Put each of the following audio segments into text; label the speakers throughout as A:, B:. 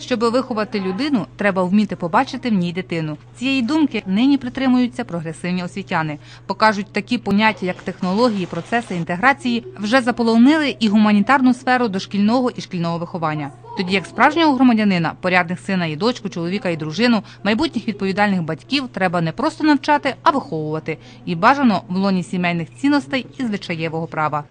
A: Щоб виховати людину, треба вміти побачити в ній дитину. Цієї думки нині притримуються прогресивні освітяни. Покажуть такі поняття, як технології, процеси інтеграції, вже заполонили і гуманітарну сферу дошкільного і шкільного виховання. Тоді як справжнього громадянина, порядних сина і дочку, чоловіка і дружину, майбутніх відповідальних батьків треба не просто навчати, а виховувати. І бажано в лоні сімейних цінностей і звичаєвого права.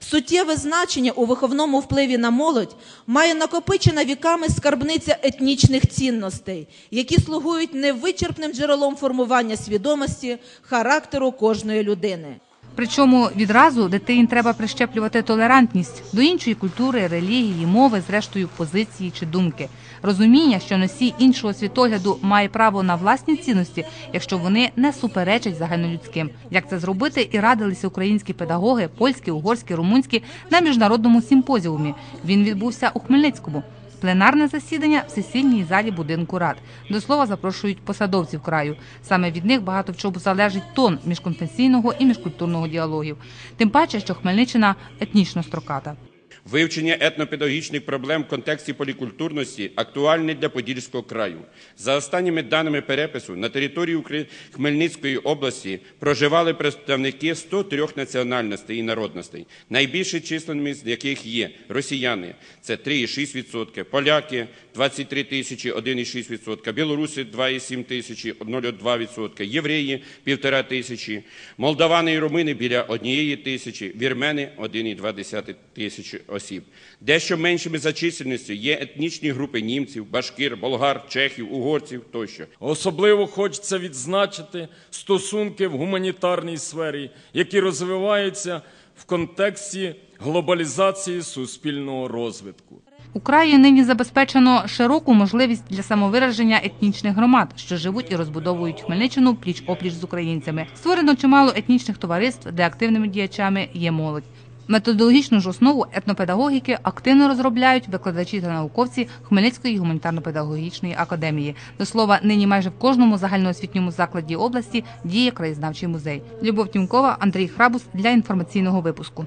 B: Суттєве значення у виховному впливі на молодь має накопичена віками скарбниця етнічних цінностей, які слугують невичерпним джерелом формування свідомості, характеру кожної людини.
A: Причому відразу дитині треба прищеплювати толерантність до іншої культури, релігії, мови, зрештою позиції чи думки. Розуміння, що носій іншого світогляду має право на власні цінності, якщо вони не суперечать загальнолюдським. Як це зробити, і радилися українські педагоги, польські, угорські, румунські на міжнародному симпозіумі. Він відбувся у Хмельницькому. Пленарне засідання в сесійній залі будинку рад. До слова запрошують посадовців краю. Саме від них багато в чому залежить тон міжконфесійного і міжкультурного діалогів. Тим паче, що Хмельниччина етнічно строката.
C: Вивчення етнопедагогічних проблем в контексті полікультурності актуальне для Подільського краю. За останніми даними перепису, на території Хмельницької області проживали представники 103 національностей і народностей, найбільше численними з яких є росіяни – це 3,6%, поляки – 23 тисячі, 1,6%, білоруси – 2,7 тисячі, 0,2%, євреї – 1,5 тисячі, молдавани і румини – біля 1 тисячі, вірмени – 1,2 тисячі осіб. Дещо меншими за чисельністю є етнічні групи німців, башкир, болгар, чехів, угорців тощо.
D: Особливо хочеться відзначити стосунки в гуманітарній сфері, які розвиваються в контексті глобалізації суспільного розвитку.
A: У краї нині забезпечено широку можливість для самовираження етнічних громад, що живуть і розбудовують Хмельниччину пліч опліч з українцями. Створено чимало етнічних товариств, де активними діячами є молодь. Методологічну ж основу етнопедагогіки активно розробляють викладачі та науковці Хмельницької гуманітарно-педагогічної академії. До слова, нині майже в кожному загальноосвітньому закладі області діє краєзнавчий музей. Любов Тімкова, Андрій Храбус для інформаційного випуску.